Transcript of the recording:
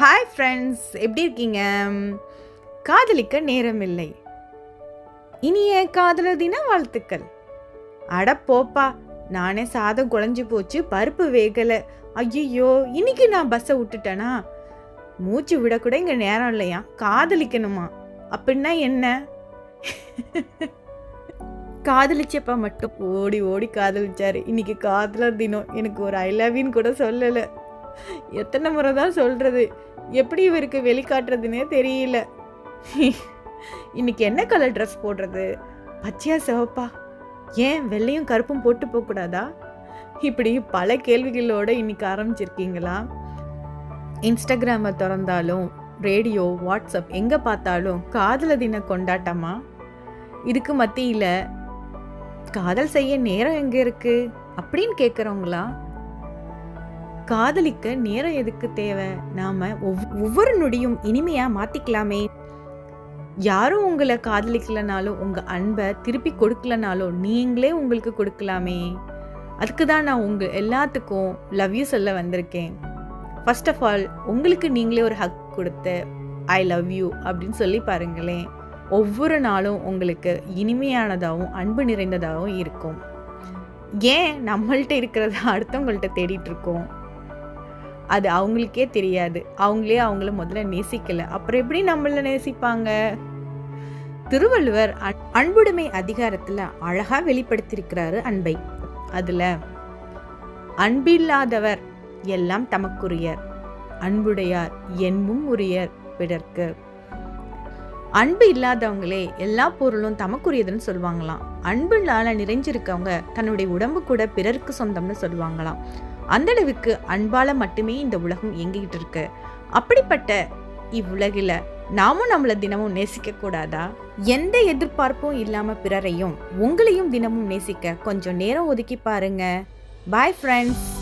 Hi friends எப்படி இருக்கீங்க? காதலிக்க நேரமில்லை. இனிய காதலர் தின வாழ்த்துக்கள். அட போப்பா நானே சாதம் குழஞ்சு போச்சு பருப்பு வேகலை. ஐயோ இன்னைக்கு நான் பஸ்ஸை விட்டுட்டேனா? மூச்சு விடக்கூட இங்கே நேரம் இல்லையா? காதலிக்கணுமா? அப்படின்னா என்ன? காதலிச்சப்ப மட்டும் ஓடி ஓடி காதலிச்சாரு. இன்னைக்கு காதலர் தினம். எனக்கு ஒரு ஐ லவ்யூன்னு கூட சொல்லலை. எத்தனை முறை தான் சொல்கிறது எப்படி இவருக்கு வெளிக்காட்டுறதுனே தெரியல. இன்னைக்கு என்ன கலர் ட்ரெஸ் போடுறது? பச்சையா சிவப்பா? ஏன் வெள்ளையும் கருப்பும் போட்டு போகக்கூடாதா இப்படி பல கேள்விகளோட இன்னைக்கு ஆரம்பிச்சிருக்கீங்களா? இன்ஸ்டாகிராமை திறந்தாலும் ரேடியோ வாட்ஸ்அப் எங்கே பார்த்தாலும் காதல தின கொண்டாட்டமா? இதுக்கு மத்தியில் காதல் செய்ய நேரம் எங்கே இருக்குது அப்படின்னு கேட்குறவங்களா காதலிக்க நேரம் எதுக்கு தேவை? நாம ஒவ்- ஒவ்வொரு நொடியும் இனிமையா மாத்திக்கலாமே. யாரும் உங்களை காதலிக்கலனாலும் உங்க அன்பை திருப்பி கொடுக்கலனாலும் நீங்களே உங்களுக்கு கொடுக்கலாமே. அதுக்கு தான் நான் உங்க எல்லாத்துக்கும் லவ் யூ சொல்ல வந்திருக்கேன். ஃபர்ஸ்ட் ஆஃப் ஆல் உங்களுக்கு நீங்களே ஒரு ஹக் கொடுத்து ஐ லவ் யூ அப்படின்னு சொல்லி பாருங்களேன். ஒவ்வொரு நாளும் உங்களுக்கு இனிமையானதாகவும் அன்பு நிறைந்ததாகவும் இருக்கும். ஏன் நம்மள்ட்ட இருக்கிறத அடுத்தவங்கள்ட்ட தேடிட்டு இருக்கோம்? அது அவங்களுக்கே தெரியாது. அவங்களே அவங்கள முதல்ல நேசிக்கலை. அப்புறம் எப்படி நம்மள நேசிப்பாங்க? திருவள்ளுவர் அன்புடைமை அதிகாரத்தில் அழகாக வெளிப்படுத்தியிருக்கிறாரு அன்பை. அதில் அன்பில்லாதவர் எல்லாம் தமக்குரியர் அன்புடையார் என்பும் உரியர் பிறர்க்கு. அன்பு இல்லாதவங்களே எல்லா பொருளும் தமக்குரியதுன்னு சொல்லுவாங்களாம். அன்புனால நிறைஞ்சிருக்கவங்க தன்னுடைய உடம்பு கூட பிறருக்கு சொந்தம்னு சொல்லுவாங்களாம். அந்த அளவுக்கு அன்பால மட்டுமே இந்த உலகம் இயங்கிக்கிட்டு இருக்கு. அப்படிப்பட்ட இவ்வுலகில் நாமும் நம்மளை தினமும் நேசிக்க கூடாதா? எந்த எதிர்பார்ப்பும் இல்லாம பிறரையும் உங்களையும் தினமும் நேசிக்க கொஞ்சம் நேரம் ஒதுக்கி பாருங்க. Bye friends